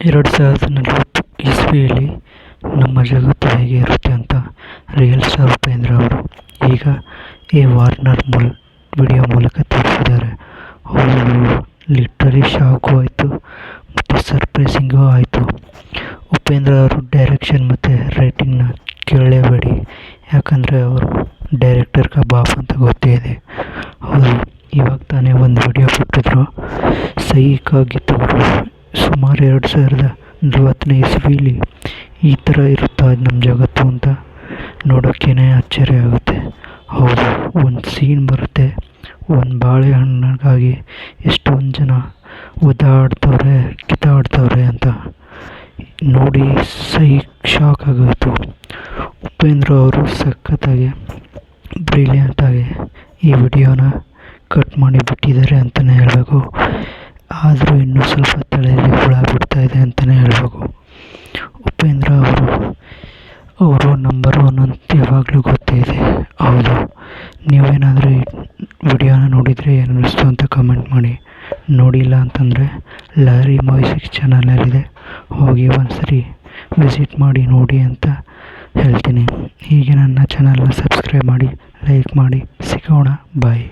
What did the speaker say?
ಎರಡು ಸಾವಿರದ ನಲವತ್ತು ಇಸ್ವಿಯಲ್ಲಿ ನಮ್ಮ ಜಗತ್ತು ಹೇಗೆ ಇರುತ್ತೆ ಅಂತ ರಿಯಲ್ ಸ್ಟಾರ್ ಉಪೇಂದ್ರ ಅವರು ಈಗ ಈ ವಾರ್ನರ್ ಮೂಲ ವಿಡಿಯೋ ಮೂಲಕ ತಿಳಿಸಿದ್ದಾರೆ. ಅವರು ಲಿಟ್ರಲಿ ಶಾಕು ಆಯಿತು ಮತ್ತು ಸರ್ಪ್ರೈಸಿಂಗು ಆಯಿತು. ಉಪೇಂದ್ರ ಅವರು ಡೈರೆಕ್ಷನ್ ಮತ್ತು ರೈಟಿಂಗ್ನ ಕೇಳಲೇಬೇಡಿ, ಯಾಕಂದರೆ ಅವರು ಡೈರೆಕ್ಟರ್ ಕಬಾಬ್ ಅಂತ ಗೊತ್ತೇ ಇದೆ. ಅವರು ಇವಾಗ ತಾನೇ ಒಂದು ವಿಡಿಯೋ ಬಿಟ್ಟಿದ್ರು. ಸೈಕಾಗಿತ್ತು ಅವರು ಸುಮಾರು ಎರಡು ಸಾವಿರದ ನಲವತ್ತನೇ ಇಸ್ವಿಲಿ ಈ ಥರ ಇರುತ್ತಾ ನಮ್ಮ ಜಗತ್ತು ಅಂತ ನೋಡೋಕ್ಕೇ ಆಶ್ಚರ್ಯ ಆಗುತ್ತೆ. ಹೌದು, ಒಂದು ಸೀನ್ ಬರುತ್ತೆ. ಒಂದು ಬಾಳೆಹಣ್ಣಿಗಾಗಿ ಎಷ್ಟೊಂದು ಜನ ಒದ್ದಾಡ್ತವ್ರೆ ಕಿತ್ತಾಡ್ತವ್ರೆ ಅಂತ ನೋಡಿ ಸೈ ಶಾಕ್ ಆಗೋಯಿತು. ಉಪೇಂದ್ರ ಅವರು ಸಖತ್ತಾಗಿ ಬ್ರಿಲಿಯಂಟಾಗಿ ಈ ವಿಡಿಯೋನ ಕಟ್ ಮಾಡಿ ಬಿಟ್ಟಿದ್ದಾರೆ ಅಂತಲೇ ಹೇಳಬೇಕು. ಆದರೂ ಇನ್ನೂ ಸ್ವಲ್ಪ ತಲೆಯಲ್ಲಿ ಹುಳ ಬಿಡ್ತಾ ಇದೆ ಅಂತಲೇ ಹೇಳಬೇಕು ಉಪೇಂದ್ರ ಅವರು ಅವರು ನಂಬರ್ ಒನ್ ಅಂತ ಯಾವಾಗಲೂ ಗೊತ್ತೇ ಇದೆ ಹೌದು. ನೀವೇನಾದರೂ ವಿಡಿಯೋನ ನೋಡಿದರೆ ಏನು ಅನ್ನಿಸ್ತು ಅಂತ ಕಮೆಂಟ್ ಮಾಡಿ. ನೋಡಿಲ್ಲ ಅಂತಂದರೆ ಲಾರಿ ಮೂವೀಸಿಕ್ಸ್ ಚಾನಲಲ್ಲಿದೆ ಹೋಗಿ ಒಂದ್ಸರಿ ವಿಸಿಟ್ ಮಾಡಿ, ನೋಡಿ ಅಂತ ಹೇಳ್ತೀನಿ. ಹೀಗೆ ನನ್ನ ಚಾನಲ್ನ ಸಬ್ಸ್ಕ್ರೈಬ್ ಮಾಡಿ ಲೈಕ್ ಮಾಡಿ. ಸಿಗೋಣ. ಬಾಯ್